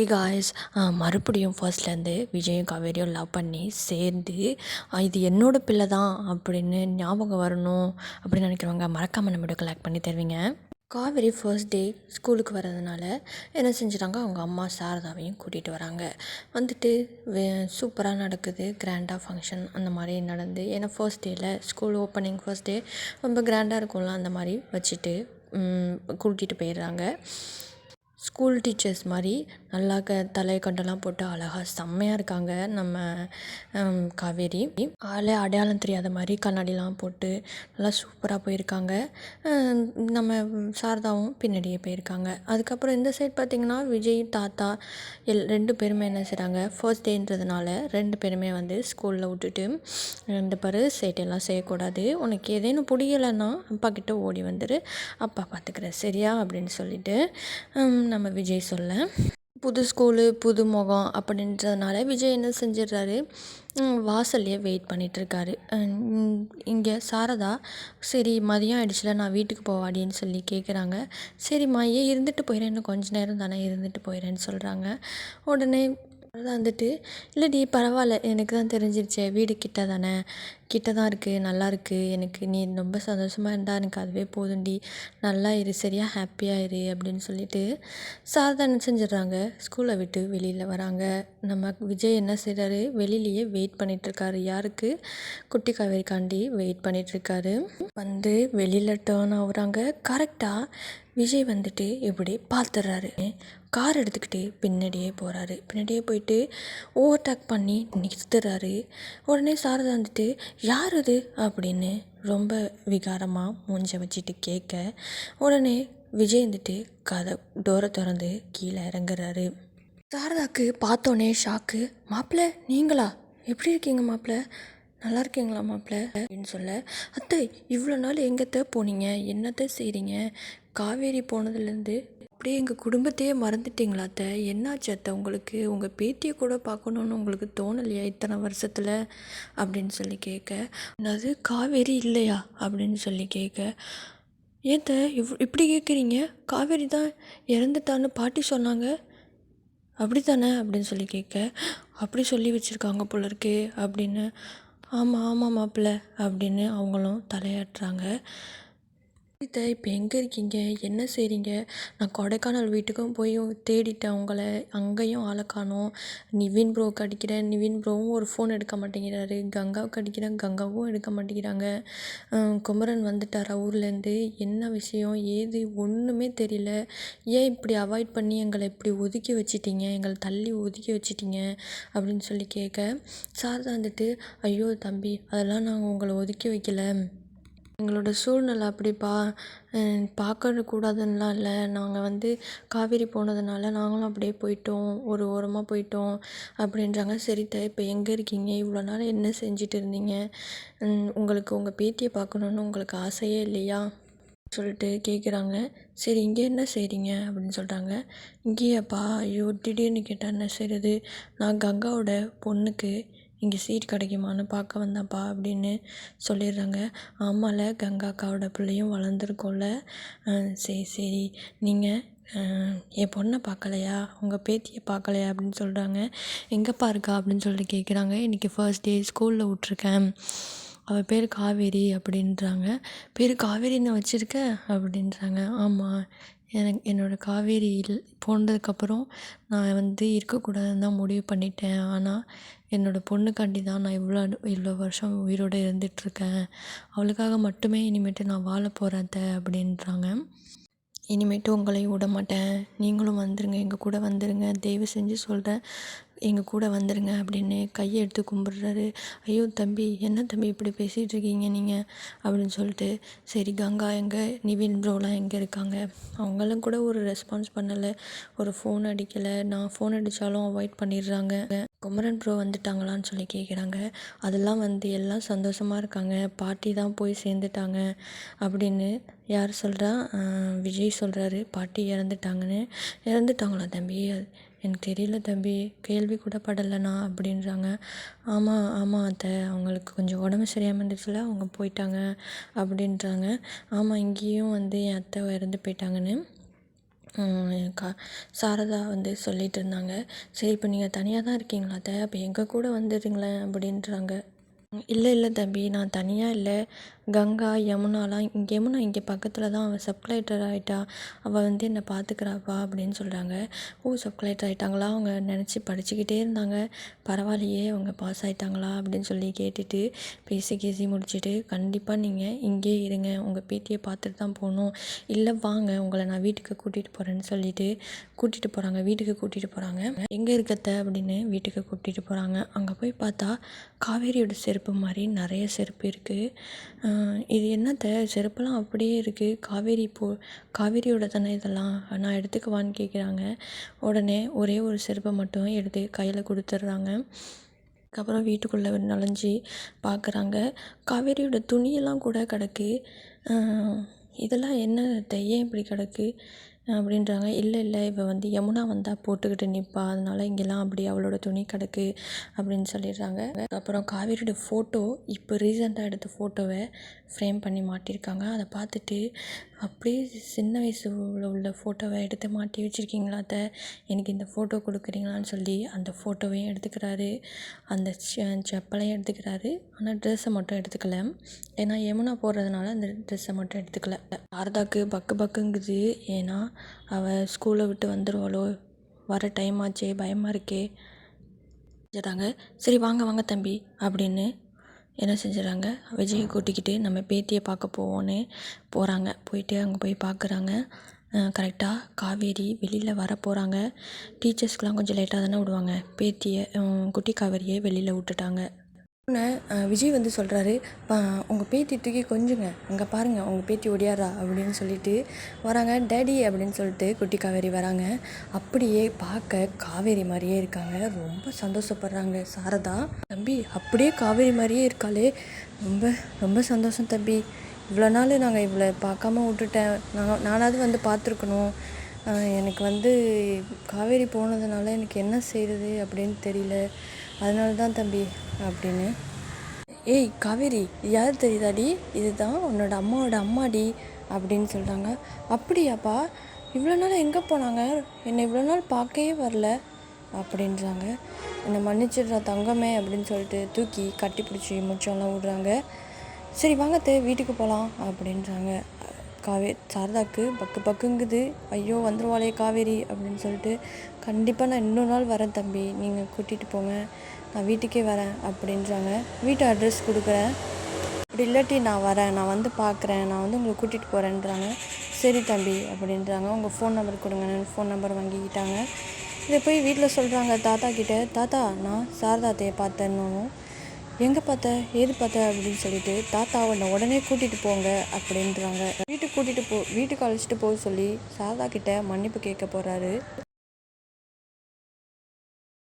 ஏ guys மறுபடியும் ஃபர்ஸ்ட்லேருந்து விஜயும் காவேரியும் love பண்ணி சேர்ந்து இது என்னோட பிள்ளை தான் அப்படின்னு ஞாபகம் வரணும் அப்படின்னு நினைக்கிறவங்க மறக்காமல் நம்ம வீடியோ லைக் பண்ணி தருவீங்க. காவேரி ஃபர்ஸ்ட் டே ஸ்கூலுக்கு வர்றதுனால என்ன செஞ்சிட்டாங்க? அவங்க அம்மா சாரதாவையும் கூட்டிகிட்டு வராங்க. வந்துட்டு சூப்பராக நடக்குது கிராண்டாக ஃபங்க்ஷன் அந்த மாதிரி நடந்து ஏன்னா ஃபர்ஸ்ட் டேயில் ஸ்கூல் ஓப்பனிங் ஃபர்ஸ்ட் டே ரொம்ப கிராண்டாக இருக்கும்ல அந்த மாதிரி வச்சுட்டு கூட்டிகிட்டு போயிடுறாங்க. ஸ்கூல் டீச்சர்ஸ் மாதிரி நல்லா க தலை கண்டெல்லாம் போட்டு அழகாக செம்மையாக இருக்காங்க நம்ம காவேரி. ஆளே அடையாளம் தெரியாத மாதிரி கண்ணாடிலாம் போட்டு நல்லா சூப்பராக போயிருக்காங்க. நம்ம சாரதாவும் பின்னாடியே போயிருக்காங்க. அதுக்கப்புறம் இந்த சைட் பார்த்திங்கன்னா விஜய் தாத்தா எல் ரெண்டு பேருமே என்ன செய்கிறாங்க ஃபர்ஸ்ட் டேன்றதுனால ரெண்டு பேருமே வந்து ஸ்கூலில் விட்டுட்டு இந்த பாரு சேட்டையெல்லாம் செய்யக்கூடாது. உனக்கு ஏதேனும் பிடிக்கலைன்னா அப்பா கிட்ட ஓடி வந்துடு அப்பா பார்த்துக்கிறேன் சரியா? அப்படின்னு சொல்லிட்டு நம்ம விஜய் சொல்ல. புது ஸ்கூலு புது முகம் அப்படின்றதுனால விஜய் என்ன செஞ்சிடுறாரு? வாசல்லையே வெயிட் பண்ணிகிட்ருக்காரு இங்கே சாரதா சரி மதியம் ஆயிடுச்சுல நான் வீட்டுக்கு போவாடின்னு சொல்லி கேட்குறாங்க சரிம்மா ஏன் இருந்துட்டு போயிடுறேன் இன்னும் கொஞ்ச நேரம் தானே இருந்துட்டு போயிடுறேன்னு சொல்கிறாங்க உடனே தான் வந்துட்டு இல்லைடி பரவாயில்ல. எனக்கு தான் தெரிஞ்சிருச்சே. வீடு கிட்ட தானே? கிட்ட தான் இருக்குது நல்லா இருக்குது எனக்கு நீ ரொம்ப சந்தோஷமாக இருந்தால் எனக்கு அதுவே போதும்டி. நல்லா இரு. சரியாக ஹாப்பியாக இரு அப்படின்னு சொல்லிட்டு சார் என்ன செஞ்சிடுறாங்க? ஸ்கூலை விட்டு வெளியில் வராங்க. நம்ம விஜய் என்ன செய்கிறாரு வெளியிலேயே வெயிட் பண்ணிகிட்ருக்காரு யாருக்கு? குட்டி காவேரிக்காண்டி வெயிட் பண்ணிகிட்ருக்காரு வந்து வெளியில் டேர்ன் ஆகுறாங்க. கரெக்டாக விஜய் வந்துட்டு இப்படி பார்த்துடுறாரு கார் எடுத்துக்கிட்டு பின்னாடியே போகிறாரு பின்னாடியே போயிட்டு ஓவர்டேக் பண்ணி நிறுத்துறாரு. உடனே சாரதா வந்துட்டு யார் அது? அப்படின்னு ரொம்ப விகாரமாக மூஞ்ச வச்சுட்டு கேட்க உடனே விஜய் வந்துட்டு கதை டோரை திறந்து கீழே இறங்குறாரு. சாரதாக்கு பார்த்தோன்னே ஷாக்கு மாப்பிள்ள நீங்களா? எப்படி இருக்கீங்க மாப்பிள்ள? நல்லா இருக்கீங்களா மாப்பிள்ள அப்படின்னு சொல்ல அத்தை இவ்வளோ நாள் எங்கத்த போனீங்க? என்னத்த செய்கிறீங்க காவேரி போனதுலேருந்து அப்படியே எங்கள் குடும்பத்தையே மறந்துட்டீங்களா அத்தை? என்னாச்சு அத்தை உங்களுக்கு? உங்கள் பேத்தியை கூட பார்க்கணுன்னு உங்களுக்கு தோணலையா இத்தனை வருஷத்தில்? அப்படின்னு சொல்லி கேட்க அது காவேரி இல்லையா? அப்படின்னு சொல்லி கேட்க ஏத்த இவ் இப்படி கேட்குறீங்க காவேரி தான் இறந்துட்டான்னு பாட்டி சொன்னாங்க. அப்படி தானே அப்படின்னு சொல்லி கேட்க அப்படி சொல்லி வச்சுருக்காங்க போல இருக்கே அப்படின்னு ஆமாம் ஆமாம் மாப்பிள்ளை அப்படின்னு அவங்களும் தலையாட்டுறாங்க. இதை இப்போ எங்கே இருக்கீங்க? என்ன செய்கிறீங்க நான் கொடைக்கானல் வீட்டுக்கும் போய் தேடிட்டேன். உங்களை அங்கேயும் ஆளை காணோம். நிவின் ப்ரோவுக்கு அடிக்கிறேன். நிவின் ப்ரோவும் ஒரு ஃபோன் எடுக்க மாட்டேங்கிறாரு. கங்காவுக்கு அடிக்கிறேன். கங்காவும் எடுக்க மாட்டேங்கிறாங்க. குமரன் வந்துட்டாரா ஊர்லேருந்து? என்ன விஷயம்? ஏது? ஒன்றுமே தெரியல. ஏன் இப்படி அவாய்ட் பண்ணி எங்களை இப்படி ஒதுக்கி வச்சிட்டீங்க? எங்களை தள்ளி ஒதுக்கி வச்சிட்டீங்க? அப்படின்னு சொல்லி கேட்க சாரதா வந்துட்டு ஐயோ தம்பி அதெல்லாம் நாங்கள் உங்களை ஒதுக்கி வைக்கல. எங்களோட சூழ்நிலை அப்படிப்பா அஹ் பார்க்க கூடாதுன்னெலாம் இல்லை. நாங்கள் வந்து காவேரி போனதுனால நாங்களும் அப்படியே போயிட்டோம். ஒரு ஓரமாக போயிட்டோம் அப்படின்றாங்க. சரித்த இப்போ எங்கே இருக்கீங்க? இவ்வளோ நாள் என்ன செஞ்சுட்டு இருந்தீங்க? உங்களுக்கு உங்கள் பேத்தியை பார்க்கணுன்னு உங்களுக்கு ஆசையே இல்லையா? சொல்லிட்டு கேட்குறாங்க சரி இங்கே என்ன செய்கிறீங்க அப்படின்னு சொல்கிறாங்க இங்கேயாப்பா ஐயோ திடீர்னு கேட்டால் என்ன செய்கிறது நான் கங்காவோட பொண்ணுக்கு இங்கே சீட் கிடைக்குமான்னு பார்க்க வந்தேன்ப்பா அப்படின்னு சொல்லிடுறாங்க. ஆமால கங்கா அக்காவோட பிள்ளையும் வளர்ந்துருக்கோம்ல. சரி சரி. நீங்கள் என் பொண்ணை பார்க்கலையா? உங்கள் பேத்தியை பார்க்கலையா? அப்படின்னு சொல்கிறாங்க எங்கேப்பா இருக்கா? அப்படின்னு சொல்லிட்டு கேட்குறாங்க இன்றைக்கி ஃபர்ஸ்ட் டே ஸ்கூலில் விட்ருக்கேன் அவள் பேர் காவேரி அப்படின்றாங்க. பேர் காவேரின்னு வச்சுருக்க அப்படின்றாங்க. ஆமாம் எனக்கு என்னோடய காவேரி இல் போனதுக்கப்புறம் நான் வந்து இருக்கக்கூடாதுன்னு தான் முடிவு பண்ணிட்டேன். ஆனால் என்னோடய பொண்ணுக்காண்டி தான் நான் இவ்வளோ இவ்வளோ வருஷம் உயிரோடு இருந்துகிட்ருக்கேன் அவளுக்காக மட்டுமே இனிமேட்டு நான் வாழ போகிறேன் அத்தை அப்படின்றாங்க. இனிமேட்டு உங்களையும் விட மாட்டேன். நீங்களும் வந்துருங்க எங்கள் கூட வந்துருங்க. தயவு செஞ்சு சொல்கிறேன் எங்கள் கூட வந்துடுங்க அப்படின்னு கையை எடுத்து கும்பிட்றாரு. ஐயோ தம்பி என்ன தம்பி இப்படி பேசிகிட்டு இருக்கீங்க நீங்கள் அப்படின்னு சொல்லிட்டு சரி கங்கா எங்கே? நிவின் ப்ரோலாம் எங்கே இருக்காங்க? அவங்களும் கூட ஒரு ரெஸ்பான்ஸ் பண்ணலை. ஒரு ஃபோன் அடிக்கலை. நான் ஃபோன் அடித்தாலும் அவாய்ட் பண்ணிடுறாங்க. குமரன் ப்ரோ வந்துட்டாங்களான்னு சொல்லி கேட்குறாங்க அதெல்லாம் வந்து எல்லாம் சந்தோஷமாக இருக்காங்க. பாட்டி தான் போய் சேர்ந்துட்டாங்க அப்படின்னு யார் சொல்கிறா விஜய் சொல்கிறாரு பாட்டி இறந்துட்டாங்கன்னு. இறந்துட்டாங்களா தம்பி? எனக்கு தெரியல தம்பி கேள்வி கூட படலைண்ணா அப்படின்றாங்க. ஆமாம் ஆமாம் அத்தை அவங்களுக்கு கொஞ்சம் உடம்பு சரியாமல் இருந்துச்சுல அவங்க போயிட்டாங்க அப்படின்றாங்க. ஆமாம் இங்கேயும் வந்து என் அத்தை இறந்து போயிட்டாங்கன்னு கா சாரதா வந்து சொல்லிட்டு இருந்தாங்க. சரி இப்போ நீங்கள் தனியாக தான் இருக்கீங்களா அத்தை? அப்போ எங்கள் கூட வந்துடுங்களேன் அப்படின்றாங்க. இல்லை இல்லை தம்பி நான் தனியாக இல்லை. கங்கா யமுனாலாம் இங்கே யமுனா இங்கே பக்கத்தில் தான். அவள் சப் கலெக்டர் ஆகிட்டா அவள் வந்து என்னை பார்த்துக்குறாப்பா அப்படின்னு சொல்கிறாங்க ஓ சப் கலெக்டர் ஆகிட்டாங்களா அவங்க நினச்சி படிச்சுக்கிட்டே இருந்தாங்க. பரவாயில்லையே அவங்க பாஸ் ஆகிட்டாங்களா அப்படின்னு சொல்லி கேட்டுட்டு பேசி கேசி முடிச்சுட்டு கண்டிப்பாக நீங்கள் இங்கேயே இருங்க. உங்கள் பேத்தியை பார்த்துட்டு தான் போகணும். இல்லை வாங்க உங்களை நான் வீட்டுக்கு கூட்டிகிட்டு போகிறேன்னு சொல்லிட்டு கூட்டிகிட்டு போகிறாங்க வீட்டுக்கு கூட்டிகிட்டு போகிறாங்க எங்கே இருக்கத்த அப்படின்னு வீட்டுக்கு கூட்டிகிட்டு போகிறாங்க அங்கே போய் பார்த்தா காவேரியோட செருப்பு செருப்பு மாதிரி நிறைய செருப்பு இருக்குது இது என்னத்த செருப்பெல்லாம் அப்படியே இருக்குது காவேரி போ காவேரியோட தானே இதெல்லாம்? நான் எடுத்துக்கவான்னு கேட்குறாங்க உடனே ஒரே ஒரு செருப்பை மட்டும் எடுத்து கையில் கொடுத்துட்றாங்க. அதுக்கப்புறம் வீட்டுக்குள்ளே நுழைஞ்சி பார்க்குறாங்க காவேரியோட துணியெல்லாம் கூட கிடக்கு. இதெல்லாம் என்ன அத்தை? ஏன் இப்படி கிடக்கு? அப்படின்றாங்க. இல்லை இல்லை இவள் வந்து யமுனா வந்தால் போட்டுக்கிட்டு நிற்பா அதனால இங்கெல்லாம் அப்படி அவளோட துணி கிடக்கு அப்படின்னு சொல்லிடுறாங்க. அப்புறம் காவேரியோட ஃபோட்டோ இப்போ ரீசெண்டாக எடுத்த ஃபோட்டோவை ஃப்ரேம் பண்ணி மாட்டியிருக்காங்க. அதை பார்த்துட்டு அப்படியே சின்ன வயசுல உள்ள ஃபோட்டோவை எடுத்து மாட்டி வச்சுருக்கீங்களா அத்தை? எனக்கு இந்த ஃபோட்டோ கொடுக்குறீங்களான்னு சொல்லி அந்த ஃபோட்டோவையும் எடுத்துக்கிறாரு. அந்த செப்பலையும் எடுத்துக்கிறாரு. ஆனால் ட்ரெஸ்ஸை மட்டும் எடுத்துக்கல. ஏன்னா யமுனா போடுறதுனால அந்த ட்ரெஸ்ஸை மட்டும் எடுத்துக்கல. சாரதாக்கு பக்கு பக்குங்குது. ஏன்னா அவள் ஸ்கூலை விட்டு வந்துடுவாளோ வர டைம் ஆச்சே பயமாக இருக்கே. செஞ்சிடறாங்க. சரி வாங்க வாங்க தம்பி அப்படின்னு என்ன செஞ்சிடறாங்க? விஜயை கூட்டிக்கிட்டு நம்ம பேத்தியை பார்க்க போவோன்னு போகிறாங்க போயிட்டு அங்கே போய் பார்க்குறாங்க. கரெக்டாக காவேரி வெளியில் வர போகிறாங்க டீச்சர்ஸ்க்கெலாம் கொஞ்சம் லேட்டாக தானே விடுவாங்க. பேத்தியை குட்டி காவேரியை வெளியில் விட்டுட்டாங்க. உடனே விஜய் வந்து சொல்கிறாரு உங்கள் பேத்தி தூக்கி கொஞ்சுங்க. அங்கே பாருங்கள் உங்கள் பேத்தி ஒடியாரா அப்படின்னு சொல்லிட்டு வராங்க. டேடி அப்படின்னு சொல்லிட்டு குட்டி காவேரி வராங்க. அப்படியே பார்க்க காவேரி மாதிரியே இருக்காங்க. ரொம்ப சந்தோஷப்படுறாங்க. சாரதா தம்பி அப்படியே காவேரி மாதிரியே இருக்காளே. ரொம்ப ரொம்ப சந்தோஷம் தம்பி. இவ்வளோ நாள் நாங்கள் இவ்வளோ பார்க்காம விட்டுட்டேன். நான் நானாவது வந்து பார்த்துருக்கணும். எனக்கு வந்து காவேரி போனதுனால எனக்கு என்ன செய்கிறது அப்படின்னு தெரியல. அதனால தான் தம்பி அப்படின்னு. ஏய் காவேரி யார் தெரியுதாடி? இதுதான் உன்னோட அம்மாவோட அம்மாடி அப்படின்னு சொல்கிறாங்க அப்படியாப்பா இவ்வளோ நாள் எங்கே போனாங்க? என்னை இவ்வளோ நாள் பார்க்கவே வரல அப்படின்றாங்க. என்னை மன்னிச்சிடுறா தங்கமே அப்படின்னு சொல்லிட்டு தூக்கி கட்டி பிடிச்சி முச்சம்லாம் விடுறாங்க. சரி வாங்க தே வீட்டுக்கு போகலாம் அப்படின்றாங்க. காவே சாரதாக்கு பக்கு பக்குங்குது. ஐயோ வந்துருவாளே காவேரி அப்படின்னு சொல்லிட்டு கண்டிப்பாக நான் இன்னொரு நாள் வரேன் தம்பி. நீங்கள் கூட்டிகிட்டு போங்க. நான் வீட்டுக்கே வரேன் அப்படின்றாங்க. வீட்டு அட்ரஸ் கொடுக்குறேன். அப்படி இல்லாட்டி நான் வரேன். நான் வந்து பார்க்குறேன் நான் வந்து உங்களை கூட்டிகிட்டு போகிறேன்றாங்க சரி தம்பி அப்படின்றாங்க. உங்கள் ஃபோன் நம்பர் கொடுங்கன்னு ஃபோன் நம்பர் வாங்கிக்கிட்டாங்க. இதை போய் வீட்டில் சொல்கிறாங்க தாத்தா கிட்டே. தாத்தா நான் சாரதாத்தையை பார்த்தேன்னு எங்கே பார்த்த? ஏது பார்த்த? அப்படின்னு சொல்லிட்டு தாத்தா உன்னை உடனே கூட்டிகிட்டு போங்க அப்படின்றாங்க. வீட்டுக்கு கூட்டிகிட்டு போ வீட்டுக்கு அழைச்சிட்டு போக சொல்லி சாரதா கிட்டே மன்னிப்பு கேட்க போகிறாரு